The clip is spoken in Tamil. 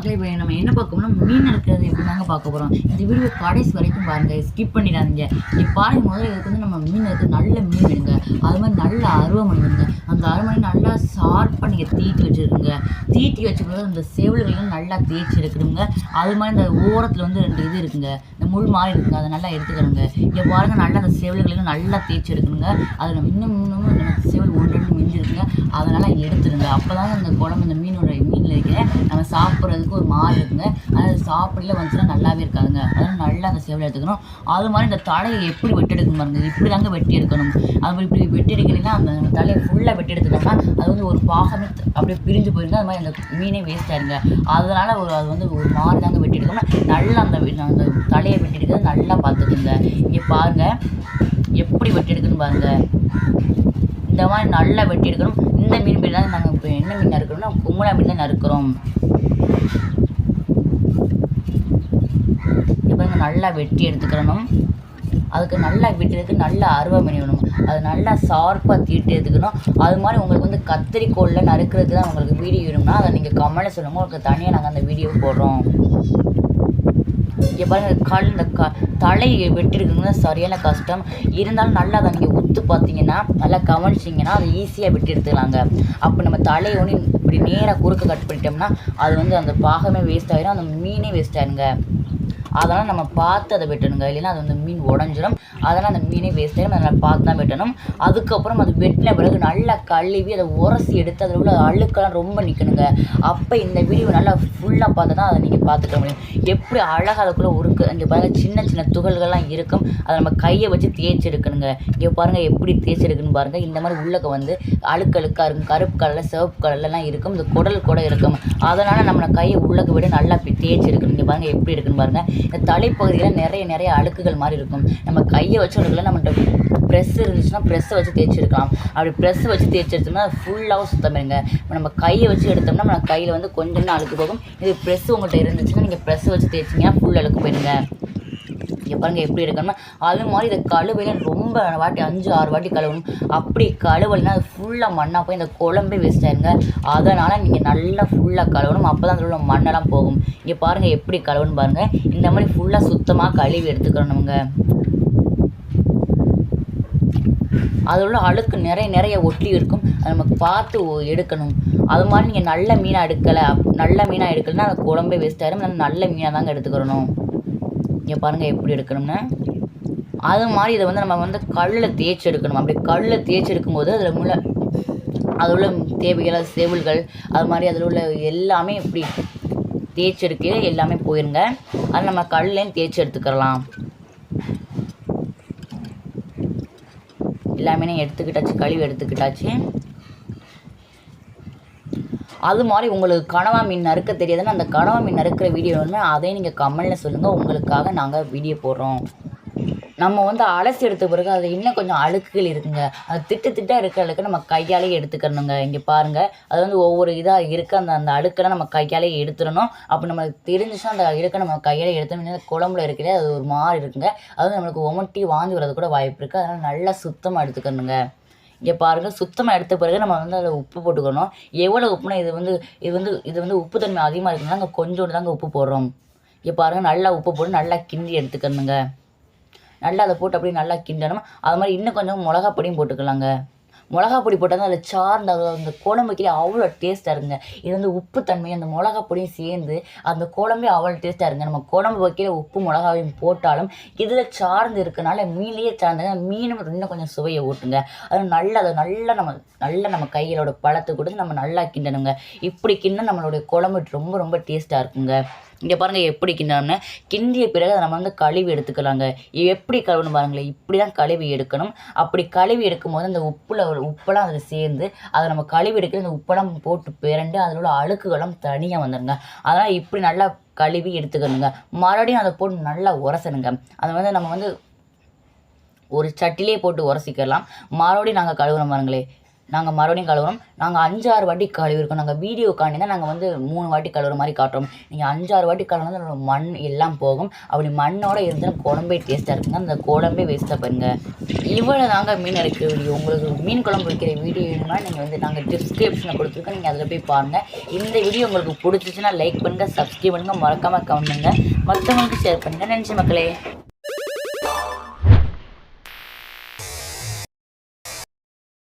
மக்களே இப்போ நம்ம என்ன பார்க்கணும்னா மீன் எடுக்கிறது எப்படி தாங்க பார்க்க போகிறோம் இந்த வீடியோ கடைசி வரைக்கும் பாருங்கள் ஸ்கிப் பண்ணிடாதீங்க. நீ பாருங்க முதல்ல இதுக்கு வந்து நம்ம மீன் எடுத்து நல்ல மீன் எடுங்க. அது மாதிரி நல்ல அருவமனை எடுங்க. அந்த அருவமனை நல்லா ஷார்ப்பாக நீங்கள் தீட்டி வச்சுருக்குங்க. தீட்டி வச்சுக்கிறது அந்த செவில்களையும் நல்லா தேய்ச்சி எடுக்கணுங்க. அது மாதிரி இந்த ஓரத்தில் வந்து ரெண்டு இது இருக்குங்க. இந்த முள் மாதிரி இருக்குங்க. அதை நல்லா எடுத்துக்கணுங்க. இங்கே பாருங்க நல்லா அந்த செவில்களையும் நல்லா தேய்ச்சி எடுக்கணுங்க. அதில் இன்னும் இன்னும் எனக்கு ஒன்று ரெண்டு மிஞ்சிருக்குங்க. அதனால் எடுத்துருங்க. அப்போ தான் அந்த குழம்பு இந்த மீனோட மீனில் இருக்கிற நம்ம சாப்பிட்றதுக்கு ஒரு மாறு இருக்குங்க. அது சாப்பிடல வந்துச்சுன்னா நல்லாவே இருக்காதுங்க. அதனால் நல்லா அந்த சேவலை எடுத்துக்கணும். அது மாதிரி இந்த தலையை எப்படி வெட்டி எடுக்கணும் பாருங்க. இப்படி தாங்க வெட்டி எடுக்கணும். அது இப்படி வெட்டி எடுக்கிறீங்கன்னா அந்த தலையை ஃபுல்லாக வெட்டி எடுத்துட்டோம்னா அது வந்து ஒரு பாகமே அப்படியே பிரிஞ்சு போயிருங்க. அது மாதிரி அந்த மீனே வேஸ்ட் ஆயிருங்க. அதனால் ஒரு அது வந்து ஒரு மாறு தாங்க வெட்டி எடுக்கணும்னா நல்லா அந்த வெ- அந்த தலையை வெட்டி எடுக்கிறது நல்லா பார்த்துக்குங்க. இங்கே பாருங்கள் எப்படி வெட்டி எடுக்குன்னு பாருங்கள் இந்த மாதிரி நல்லா வெட்டி எடுக்கணும் இந்த மீன் பிடி தான் நாங்கள் இப்போ என்ன மீன் நறுக்கிறோம்னா கும்பலா மீன் தான் நறுக்கிறோம். இப்போ நல்லா வெட்டி எடுத்துக்கிறணும். அதுக்கு நல்லா வெட்டுறதுக்கு நல்லா அருவா மீன் வேணும். அது நல்லா ஷார்ப்பாக தீட்டு எடுத்துக்கணும். அது மாதிரி உங்களுக்கு வந்து கத்திரிக்கோளில் நறுக்கிறதுக்கு தான் உங்களுக்கு வீடியோ வேணும்னா அதை நீங்கள் கமெண்ட்டில் சொல்லுங்கள் உங்களுக்கு தனியாக நாங்கள் அந்த வீடியோ போடுறோம். இங்கே பாருங்கள் கால் இந்த க தலையை வெட்டிருக்குங்க சரியான கஷ்டம். இருந்தாலும் நல்லா அதை நீங்கள் உத்து பார்த்தீங்கன்னா நல்லா கவனிச்சிங்கன்னா அதை ஈஸியாக வெட்டி எடுத்துக்கலாங்க. அப்போ நம்ம தலையை ஒன்று இப்படி நேராக குறுக்க கட் பண்ணிட்டோம்னா அது வந்து அந்த பாகமே வேஸ்ட் ஆகிடும் அந்த மீனே வேஸ்ட் ஆயிருங்க அதெல்லாம் நம்ம பார்த்து அதை வெட்டணுங்க. இல்லைன்னா அது வந்து மீன் உடஞ்சிடும் அதெல்லாம் அந்த மீனே வேஸ்ட் ஆயிரும். அதை பார்த்து தான் வெட்டணும். அதுக்கப்புறம் அது வெட்டின பிறகு நல்லா கழுவி அதை உரசி எடுத்து அதில் உள்ள அழுக்கெல்லாம் ரொம்ப நிற்கணுங்க அப்போ இந்த வீடியோ நல்லா ஃபுல்லாக பார்த்து தான் அதை நீங்கள் பார்த்துக்க முடியும். எப்படி அழகாக அதுக்குள்ளே உருக்கு இங்கே பாருங்கள் சின்ன சின்ன துகள்கள்லாம் இருக்கும். அதை நம்ம கையை வச்சு தேய்ச்சி எடுக்கணுங்க. இங்கே பாருங்கள் எப்படி தேய்ச்சி எடுக்கணும்னு பாருங்கள் இந்த மாதிரி உள்ளக்க வந்து அழுக்கழுக்காக இருக்கும். கருப்பு கலரில் சிவப்பு கலர்லலாம் இருக்கும். இந்த குடல் கூட இருக்கும். அதனால் நம்ம கையை உள்ளக்க விட நல்லா தேய்ச்சி எடுக்கணும். இங்கே பாருங்கள் எப்படி இருக்குன்னு பாருங்கள் இந்த தலைப்பகுதியில் நிறைய நிறைய அழுக்குகள் மாதிரி இருக்கும். நம்ம கையை வச்சு எடுக்கல நம்மகிட்ட ப்ரெஸ் இருந்துச்சுன்னா ப்ரெஸ்ஸை வச்சு தேய்ச்சி எடுக்கலாம் அப்படி ப்ரெஸ் வச்சு தேய்ச்சி எடுத்தோம்னா ஃபுல்லாகவும் சுத்தம் இருங்க. இப்போ நம்ம கையை வச்சு எடுத்தோம்னா நம்ம கையில் வந்து கொஞ்சம் அழுக்கு போகும். இது ப்ரெஸ் உங்கள்கிட்ட இருந்துச்சுன்னா நீங்கள் ப்ரெஸ் வச்சு தேய்ச்சிங்கன்னா ஃபுல் அழுக்கு போயிடுங்க. இங்கே பாருங்க எப்படி எடுக்கணும்னா அது மாதிரி இதை கழுவையில ரொம்ப வாட்டி அஞ்சு ஆறு வாட்டி கழுவணும். அப்படி கழுவலைன்னா அது ஃபுல்லாக மண்ணாக போய் இந்த குழம்பே வேஸ்ட் ஆயிருங்க. அதனால் நீங்கள் நல்லா ஃபுல்லாக கழுவணும். அப்போ தான் அதில் உள்ள மண்ணெல்லாம் போகும். இங்கே பாருங்கள் எப்படி கழுவணும் பாருங்கள் இந்த மாதிரி ஃபுல்லாக சுத்தமாக கழுவி எடுத்துக்கணுங்க. அதில் உள்ள அழுக்கு நிறைய நிறைய ஒட்டி இருக்கும். அதை நமக்கு பார்த்து ஒ- எடுக்கணும். அது மாதிரி நீங்கள் நல்ல மீனாக எடுக்கலை அப்- நல்ல மீனாக எடுக்கலைன்னா அந்த குழம்பே வேஸ்ட் ஆயிரும். நல்ல மீனாக தாங்க எடுத்துக்கிறணும் இங்கே பாருங்கள் எப்படி எடுக்கணும்னு. அது மாதிரி இதை வந்து நம்ம வந்து கல்லில் தேய்ச்சி எடுக்கணும். அப்படி கல்லில் தேய்ச்சி எடுக்கும்போது அதில் உள்ள அதில் உள்ள தேவைகள் சேவல்கள் அது மாதிரி அதில் உள்ள எல்லாமே இப்படி தேய்ச்சி எடுக்க எல்லாமே போயிருங்க. அது நம்ம கல்லையும் தேய்ச்சி எடுத்துக்கலாம் எல்லாமே எடுத்துக்கிட்டாச்சு கழுவி எடுத்துக்கிட்டாச்சு. அது மாதிரி உங்களுக்கு கனவா மீன் நறுக்க தெரியாதுன்னா அந்த கனவா மீன் நறுக்கிற வீடியோ வேணுமே அதையும் நீங்கள் கமெண்டில் சொல்லுங்கள் உங்களுக்காக நாங்கள் வீடியோ போடுறோம். நம்ம வந்து அலசி எடுத்த பிறகு அது இன்னும் கொஞ்சம் அழுக்குகள் இருக்குங்க. அது திட்டு திட்டாக இருக்கிற அழுக்கு நம்ம கையாலேயே எடுத்துக்கணுங்க. இங்கே பாருங்கள் அது வந்து ஒவ்வொரு இதாக இருக்க. அந்த அந்த அழுக்கெல்லாம் நம்ம கையாலேயே எடுத்துடணும். அப்போ நம்மளுக்கு தெரிஞ்சுச்சுன்னா அந்த அழுக்கை நம்ம கையாலே எடுத்தோம்னா குழம்புல இருக்கிறதே அது ஒரு மாதிரி இருக்குங்க. அது நம்மளுக்கு ஒமட்டி வாந்தி வரது கூட வாய்ப்பு இருக்குது அதனால் நல்லா சுத்தமாக எடுத்துக்கணுங்க. இங்கே பாருங்கள் சுத்தமாக எடுத்த பிறகு நம்ம வந்து அதில் உப்பு போட்டுக்கணும். எவ்வளோ உப்புனா இது வந்து இது வந்து இது வந்து உப்பு தன்மை அதிகமாக இருக்குன்னா நாங்கள் கொஞ்சோண்டு தாங்க உப்பு போடுறோம். இங்கே பாருங்கள் நல்லா உப்பு போட்டு நல்லா கிண்டி எடுத்துக்கணுங்க. நல்லா அதை போட்டு அப்படியே நல்லா கிண்டணும். அது மாதிரி இன்னும் கொஞ்சம் மிளகா பொடியும் போட்டுக்கலாங்க. மிளகா பொடி போட்டால் தான் அதில் சார்ந்த அந்த குழம்புக்கே அவ்வளோ டேஸ்ட்டாக இருங்க இது வந்து உப்பு தன்மை அந்த மிளகா பொடியும் சேர்ந்து அந்த குழம்பே அவ்வளோ டேஸ்ட்டாக இருங்க நம்ம குழம்பு வைக்கிற உப்பு மிளகாவையும் போட்டாலும் இதில் சார்ந்து இருக்கனால மீன்லேயே சார்ந்து மீனும் இன்னும் கொஞ்சம் சுவையை ஊட்டுங்க. அது நல்லா அதை நல்லா நம்ம நல்லா நம்ம கையிலோட பழத்தை கொடுத்து நம்ம நல்லா கிண்டணுங்க இப்படி கிண்ண நம்மளுடைய குழம்பு ரொம்ப ரொம்ப டேஸ்ட்டாக இருக்குங்க. இங்கே பாருங்கள் எப்படி கிண்டணும்னா கிண்டிய பிறகு அதை நம்ம வந்து கழுவி எடுத்துக்கலாங்க. எப்படி கழுவணும் பாருங்களேன். இப்படி தான் கழுவி எடுக்கணும். அப்படி கழுவி எடுக்கும்போது அந்த உப்பில் உப்பெல்லாம் அதில் சேர்ந்து அதை நம்ம கழுவி எடுக்கிற அந்த உப்பெல்லாம் போட்டு பிறண்டு அதில் உள்ள அழுக்குகளும் தனியாக வந்துடுங்க அதனால் இப்படி நல்லா கழுவி எடுத்துக்கணுங்க. மறுபடியும் அதை போட்டு நல்லா உரசணுங்க. அதை வந்து நம்ம வந்து ஒரு சட்டிலே போட்டு உரசிக்கலாம். மறுபடியும் நாங்கள் கழுவுறோம் பாருங்களே நாங்கள் மறுபடியும் கழுவுறோம். நாங்கள் அஞ்சாறு வாட்டி கழுவிருக்கோம். நாங்கள் வீடியோக்காண்டி தான் நாங்கள் வந்து மூணு வாட்டி கழுவுற மாதிரி காட்டுறோம். நீங்கள் அஞ்சாறு வாட்டி கழுவுனா மண் எல்லாம் போகும். அப்படி மண்ணோடு இருந்தால் குழம்பே டேஸ்ட்டாக இருக்குங்க. அந்த குழம்பே வேஸ்ட்டாக பாருங்கள் இவ்வளோ தாங்க மீன் அரைக்கிற வீடியோ உங்களுக்கு மீன் குழம்பு வைக்கிற வீடியோ வேணும்னா நீங்கள் வந்து நாங்கள் டிஸ்கிரிப்ஷனில் கொடுத்துருக்கோம். நீங்கள் அதில் போய் பாருங்கள் இந்த வீடியோ உங்களுக்கு பிடிச்சிச்சுன்னா லைக் பண்ணுங்கள் சப்ஸ்கிரைப் பண்ணுங்கள் மறக்காமல் கமெண்ட் பண்ணுங்கள் மற்றவங்களுக்கு ஷேர் பண்ணுங்கள் நன்றி மக்களே.